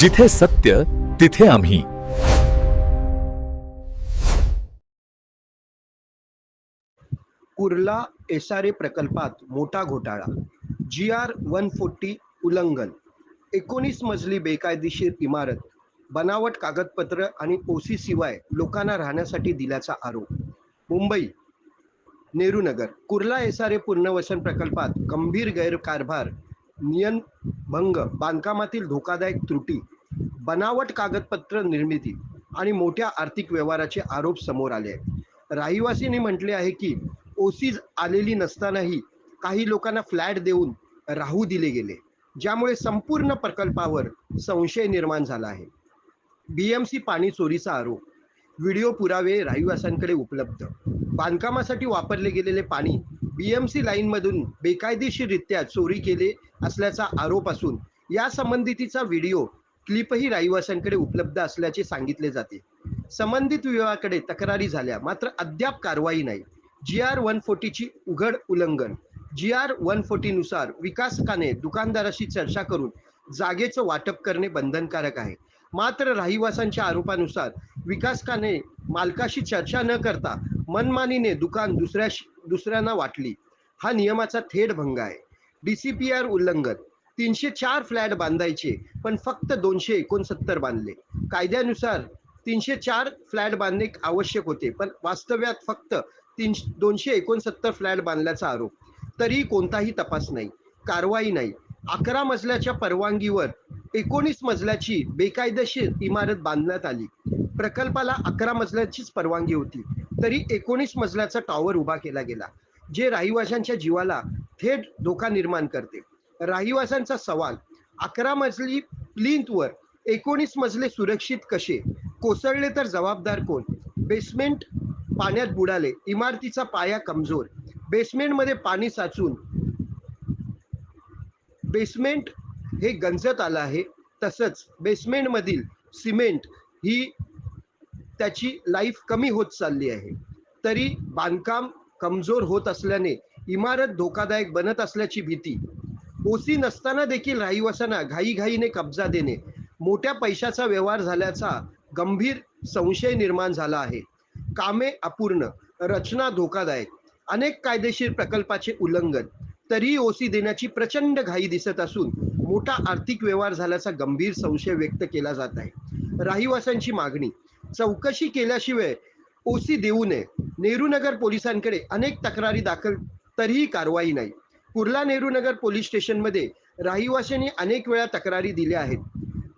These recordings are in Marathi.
जिथे सत्य तिथे आम्ही. कुर्ला एसआरए प्रकल्पात मोठा घोटाळा. जी आर वन फोर्टी उल्लंघन. एकोणीस मजली बेकायदेशीर इमारत बनावट कागदपत्र आणि ओसी शिवाय लोकांना राहण्यासाठी दिल्याचा आरोप. मुंबई नेहरू नगर. कुर्ला एसआरए पुनर्वसन प्रकल्पात गंभीर गैरकारभार नियमभंग बांधकामातील धोकादायक त्रुटी बनावट कागदपत्र निर्मिती आणि मोठ्या आर्थिक व्यवहाराचे आरोप समोर आले आहेत. रहिवासींनी म्हटले आहे की ओसीज आलेली नसतानाही काही लोकांना फ्लॅट देऊन राहू दिले गेले ज्यामुळे संपूर्ण प्रकल्पावर संशय निर्माण झाला आहे. बी एम सी पाणी चोरीचा आरोप व्हिडिओ पुरावे रहिवाशांकडे उपलब्ध. बांधकामासाठी वापरले गेलेले पाणी बीएमसी लाईनमधून बेकायदेशीररित्या चोरी केले असल्याचा आरोप असून या संबंधितीचा व्हिडिओ क्लिपही रहिवाशांकडे उपलब्ध असल्याचे सांगितले जाते. संबंधित विभागाकडे तक्रारी झाल्या मात्र अद्याप कारवाई नाही. जी आर वन फोर्टीची उघड उल्लंघन. जी आर वन फोर्टीनुसार विकासकाने दुकानदाराशी चर्चा करून जागेचं वाटप करणे बंधनकारक आहे. मात्र रहिवाशांच्या आरोपानुसार विकासकाने मालकाशी चर्चा न करता मनमानीने दुकान दुसऱ्या दुसऱ्यांना वाटली. हा नियमाचा थेट भंग आहे. डी सी पी आर उल्लंघन. तीनशे चार फ्लॅट बांधायचे पण फक्त दोनशे एकोणसत्तर बांधले. कायद्यानुसार तीनशे चार फ्लॅट बांधणे आवश्यक होते पण वास्तव्यात फक्त तीन दोनशे एकोणसत्तर फ्लॅट बांधल्याचा आरोप. तरी कोणताही तपास नाही कारवाई नाही. अकरा मजल्याच्या परवानगीवर एकोणीस मजल्याची बेकायदेशीर इमारत बांधण्यात आली. प्रकल्पाला अकरा मजल्याचीच परवानगी होती. तरी एकोणीस मजल्याचा टॉवर उभा केला गेला जे रहिवाशांच्या जीवाला थेट धोका निर्माण करते. रहिवाशांचा सवाल अकरा मजली प्लिंथवर एकोणीस मजले सुरक्षित कसे? कोसळले तर जबाबदार कोण? बेसमेंट पाण्यात बुडाले इमारतीचा पाया कमजोर. बेसमेंटमध्ये पाणी साचून बेसमेंट हे गंजत आलं आहे. तसंच बेसमेंटमधील सिमेंट ही त्याची लाईफ कमी होत चालली आहे. तरी बांधकाम कमजोर होत असल्याने इमारत धोकादायक बनत असल्याची भीती. ओसी नसताना देखील रहिवाशांना घाईघाईने कब्जा देणे मोठ्या पैशाचा व्यवहार झाल्याचा गंभीर संशय निर्माण झाला आहे. कामे अपूर्ण रचना धोकादायक अनेक कायदेशीर प्रकल्पाचे उल्लंघन. तरीही ओसी देण्याची प्रचंड घाई दिसत असून मोठा आर्थिक व्यवहार झाल्याचा गंभीर संशय व्यक्त केला जात आहे. रहिवाशांची मागणी चौकशी केल्याशिवाय ओसी देऊ नये. नेहरू नगर पोलिसांकडे अनेक तक्रारी दाखल तरीही कारवाई नाही. कुर्ला नेहरू नगर पोलीस स्टेशनमध्ये रहिवाशांनी अनेक वेळा तक्रारी दिल्या आहेत.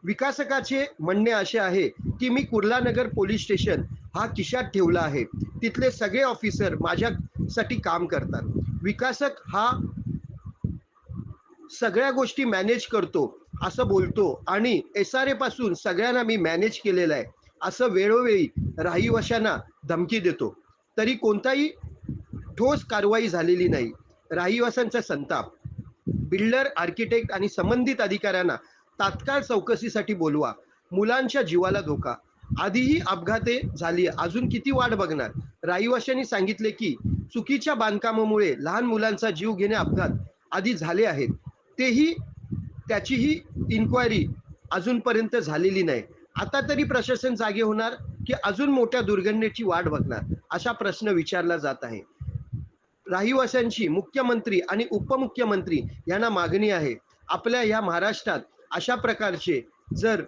विकासकाचे म्हणणे असे आहे की मी कुर्ला नगर पोलीस स्टेशन हा किशात ठेवला आहे. तिथले सगळे ऑफिसर माझ्यासाठी काम करतात. विकासक हा सगळ्या गोष्टी मॅनेज करतो असं बोलतो आणि एस आर ए पासून सगळ्यांना मी मॅनेज केलेलं आहे. असं वेळोवेळी रहिवाशांना धमकी देतो. तरी कोणताही ठोस कारवाई झालेली नाही. रहिवाशांचा संताप. बिल्डर आर्किटेक्ट आणि संबंधित अधिकाऱ्यांना तात्काळ चौकशीसाठी बोलवा. मुलांच्या जीवाला धोका. आधीही अपघाते झाली. अजून किती वाट बघणार? रहिवाशांनी सांगितले की चुकीच्या बांधकामामुळे लहान मुलांचा जीव घेणे अपघात आधी झाले आहेत. तेही त्याचीही इन्क्वायरी अजूनपर्यंत झालेली नाही. आता तरी प्रशासन जागे होणार की अजून मोठ्या दुर्घटनेची वाट बघणार असा प्रश्न विचारला जात आहे. रहिवाशांची मुख्यमंत्री आणि उपमुख्यमंत्री यांना मागणी आहे आपल्या या महाराष्ट्रात अशा प्रकारचे जर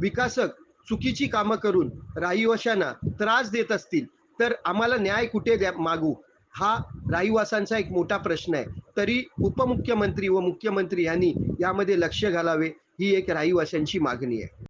विकासक चुकीची कामं करून रहिवाशांना त्रास देत असतील तर आम्हाला न्याय कुठे द्या मागू? हा रहिवाशांचा एक मोठा प्रश्न आहे. तरी उपमुख्यमंत्री व मुख्यमंत्री यांनी यामध्ये लक्ष घालावे ही एक रहिवाशांची मागणी आहे.